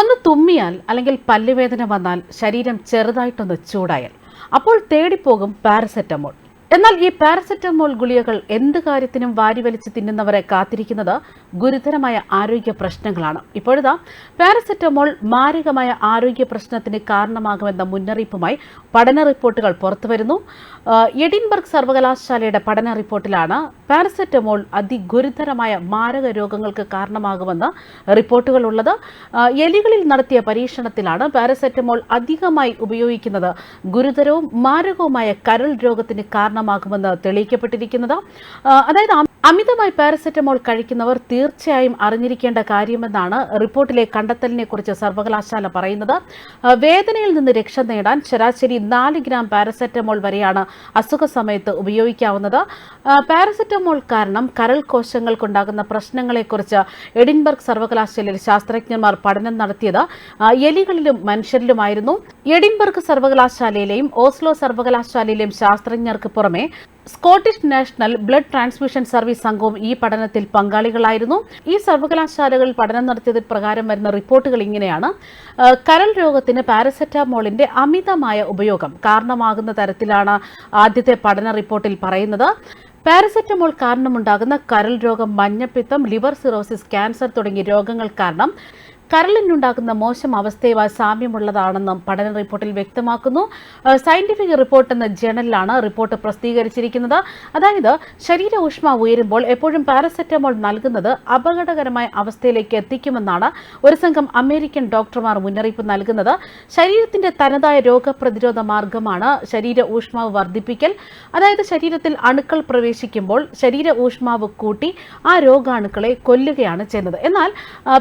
ഒന്ന് തുമ്മിയാൽ അല്ലെങ്കിൽ പല്ലുവേദന വന്നാൽ ശരീരം ചെറുതായിട്ടൊന്ന് ചൂടായാൽ. അപ്പോൾ തേടിപ്പോകും പാരസെറ്റമോൾ. എന്നാൽ ഈ പാരസെറ്റമോൾ ഗുളികകൾ എന്ത് കാര്യത്തിനും വാരി വലിച്ച് തിന്നുന്നവരെ കാത്തിരിക്കുന്നത് ഗുരുതരമായ ആരോഗ്യ പ്രശ്നങ്ങളാണ്. ഇപ്പോഴിതാ പാരസെറ്റമോൾ മാരകമായ ആരോഗ്യ പ്രശ്നത്തിന് കാരണമാകുമെന്ന മുന്നറിയിപ്പുമായി പഠന റിപ്പോർട്ടുകൾ പുറത്തുവരുന്നു. എഡിൻബർഗ് സർവകലാശാലയുടെ പഠന റിപ്പോർട്ടിലാണ് പാരസെറ്റമോൾ അതിഗുരുതരമായ മാരക രോഗങ്ങൾക്ക് കാരണമാകുമെന്ന് റിപ്പോർട്ടുകളുള്ളത് എലികളിൽ നടത്തിയ പരീക്ഷണത്തിലാണ് പാരസെറ്റമോൾ അധികമായി ഉപയോഗിക്കുന്നത്. ഗുരുതരവും മാരകവുമായ കരൾ രോഗത്തിന് കാരണമാകുമെന്ന് തെളിയിക്കപ്പെട്ടിരിക്കുന്നത്. അതായത് അമിതമായി പാരസെറ്റമോൾ കഴിക്കുന്നവർ തീർച്ചയായും അറിഞ്ഞിരിക്കേണ്ട കാര്യമെന്നാണ് റിപ്പോർട്ടിലെ കണ്ടെത്തലിനെ കുറിച്ച് സർവകലാശാല പറയുന്നത്. വേദനയിൽ നിന്ന് രക്ഷ നേടാൻ ശരാശരി നാല് ഗ്രാം പാരസെറ്റമോൾ വരെയാണ് അസുഖ സമയത്ത് ഉപയോഗിക്കാവുന്നത്. പാരസെറ്റമോൾ കാരണം കരൾ കോശങ്ങൾക്കുണ്ടാകുന്ന പ്രശ്നങ്ങളെക്കുറിച്ച് എഡിൻബർഗ് സർവകലാശാലയിൽ ശാസ്ത്രജ്ഞന്മാർ പഠനം നടത്തിയത് എലികളിലും മനുഷ്യരിലുമായിരുന്നു. എഡിൻബർഗ് സർവകലാശാലയിലെയും ഓസ്ലോ സർവകലാശാലയിലെയും ശാസ്ത്രജ്ഞർക്ക് പുറമെ Scottish National Blood Transmission Service സംഘവും ഈ പഠനത്തിൽ പങ്കാളികളായിരുന്നു. ഈ സർവകലാശാലകളിൽ പഠനം നടത്തിയത് പ്രകാരം വരുന്ന റിപ്പോർട്ടുകൾ ഇങ്ങനെയാണ്. കരൾ രോഗത്തിന് പാരസെറ്റാമോളിന്റെ അമിതമായ ഉപയോഗം കാരണമാകുന്ന തരത്തിലാണ് ആദ്യത്തെ പഠന റിപ്പോർട്ടിൽ പറയുന്നത്. പാരസെറ്റമോൾ കാരണമുണ്ടാകുന്ന കരൾ രോഗം മഞ്ഞപ്പിത്തം ലിവർ സിറോസിസ് ക്യാൻസർ തുടങ്ങിയ രോഗങ്ങൾ കാരണം കരളിനുണ്ടാകുന്ന മോശം അവസ്ഥയുമായി സാമ്യമുള്ളതാണെന്നും പഠന റിപ്പോർട്ടിൽ വ്യക്തമാക്കുന്നു. സയന്റിഫിക് റിപ്പോർട്ട് എന്ന ജേണലിലാണ് റിപ്പോർട്ട് പ്രസിദ്ധീകരിച്ചിരിക്കുന്നത്. അതായത് ശരീര ഊഷ്മാവ് ഉയരുമ്പോൾ എപ്പോഴും പാരസെറ്റമോൾ നൽകുന്നത് അപകടകരമായ അവസ്ഥയിലേക്ക് എത്തിക്കുമെന്നാണ് ഒരു സംഘം അമേരിക്കൻ ഡോക്ടർമാർ മുന്നറിയിപ്പ് നൽകുന്നത്. ശരീരത്തിന്റെ തനതായ രോഗപ്രതിരോധ മാർഗമാണ് ശരീര ഊഷ്മാവ് വർദ്ധിപ്പിക്കൽ. അതായത് ശരീരത്തിൽ അണുക്കൾ പ്രവേശിക്കുമ്പോൾ ശരീര ഊഷ്മാവ് കൂട്ടി ആ രോഗാണുക്കളെ കൊല്ലുകയാണ് ചെയ്യുന്നത്. എന്നാൽ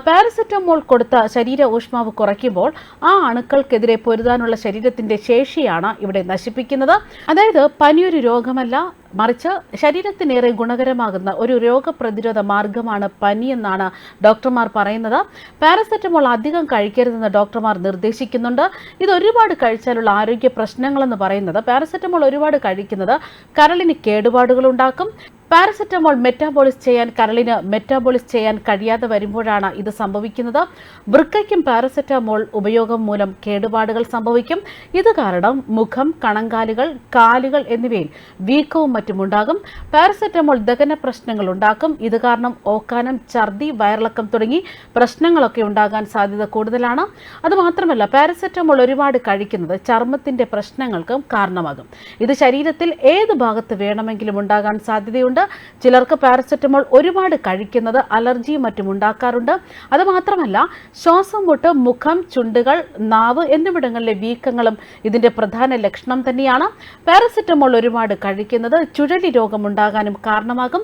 പാരസെറ്റമോൾ കൊടുത്ത ശരീര ഊഷ്മാവ് കുറയ്ക്കുമ്പോൾ ആ അണുക്കൾക്കെതിരെ പൊരുതാനുള്ള ശരീരത്തിന്റെ ശേഷിയാണ് ഇവിടെ നശിപ്പിക്കുന്നത്. അതായത് പനിയൊരു രോഗമല്ല മറിച്ച് ശരീരത്തിനേറെ ഗുണകരമാകുന്ന ഒരു രോഗപ്രതിരോധ മാർഗമാണ് പനിയെന്നാണ് ഡോക്ടർമാർ പറയുന്നത്. പാരസെറ്റമോൾ അധികം കഴിക്കരുതെന്ന് ഡോക്ടർമാർ നിർദ്ദേശിക്കുന്നുണ്ട്. ഇത് ഒരുപാട് കഴിച്ചാലുള്ള ആരോഗ്യ പ്രശ്നങ്ങളെന്ന് പറയുന്നത് പാരസെറ്റമോൾ ഒരുപാട് കഴിക്കുന്നത് കരളിന് കേടുപാടുകൾ ഉണ്ടാക്കും പാരസെറ്റമോൾ മെറ്റാബോളിസ് ചെയ്യാൻ കരളിന് മെറ്റാബോളിസ് ചെയ്യാൻ കഴിയാതെ വരുമ്പോഴാണ് ഇത് സംഭവിക്കുന്നത്. വൃക്കയ്ക്കും പാരസെറ്റമോൾ ഉപയോഗം മൂലം കേടുപാടുകൾ സംഭവിക്കും. ഇത് കാരണം മുഖം കണങ്കാലുകൾ കാലുകൾ എന്നിവയിൽ വീക്കവും മറ്റും ഉണ്ടാകും. പാരസെറ്റമോൾ ദഹന പ്രശ്നങ്ങൾ ഉണ്ടാക്കും. ഇത് കാരണം ഓക്കാനം ഛർദി വയറിളക്കം തുടങ്ങി പ്രശ്നങ്ങളൊക്കെ ഉണ്ടാകാൻ സാധ്യത കൂടുതലാണ്. അതുമാത്രമല്ല പാരസെറ്റമോൾ ഒരുപാട് കഴിക്കുന്നത് ചർമ്മത്തിന്റെ പ്രശ്നങ്ങൾക്കും കാരണമാകും. ഇത് ശരീരത്തിൽ ഏത് ഭാഗത്ത് വേണമെങ്കിലും ഉണ്ടാകാൻ സാധ്യതയുണ്ട്. ചിലർക്ക് പാരസെറ്റമോൾ ഒരുപാട് കഴിക്കുന്നത് അലർജിയും മറ്റും ഉണ്ടാക്കാറുണ്ട്. അതുമാത്രമല്ല ശ്വാസം മുട്ട് മുഖം ചുണ്ടുകൾ നാവ് എന്നിവിടങ്ങളിലെ വീക്കങ്ങളും ഇതിന്റെ പ്രധാന ലക്ഷണം തന്നെയാണ്. പാരസെറ്റമോൾ ഒരുപാട് കഴിക്കുന്നത് ചുഴലി രോഗം ഉണ്ടാകാനും കാരണമാകും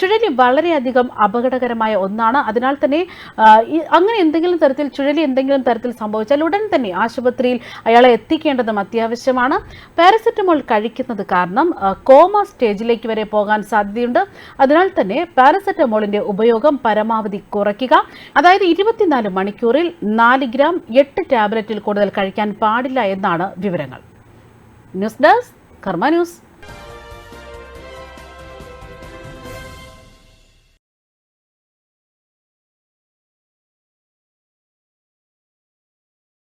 ചുഴലി വളരെയധികം അപകടകരമായ ഒന്നാണ്. അതിനാൽ തന്നെ അങ്ങനെ എന്തെങ്കിലും തരത്തിൽ ചുഴലി എന്തെങ്കിലും തരത്തിൽ സംഭവിച്ചാൽ ഉടൻ തന്നെ ആശുപത്രിയിൽ അയാളെ എത്തിക്കേണ്ടതും അത്യാവശ്യമാണ്. പാരസെറ്റമോൾ കഴിക്കുന്നത് കാരണം കോമ സ്റ്റേജിലേക്ക് വരെ പോകാൻ സാധ്യതയുണ്ട്. അതിനാൽ തന്നെ പാരസെറ്റമോളിന്റെ ഉപയോഗം പരമാവധി കുറയ്ക്കുക. അതായത് ഇരുപത്തിനാല് മണിക്കൂറിൽ നാല് ഗ്രാം എട്ട് ടാബ്ലറ്റിൽ കൂടുതൽ കഴിക്കാൻ പാടില്ല എന്നാണ് വിവരങ്ങൾ. News desk Karma news.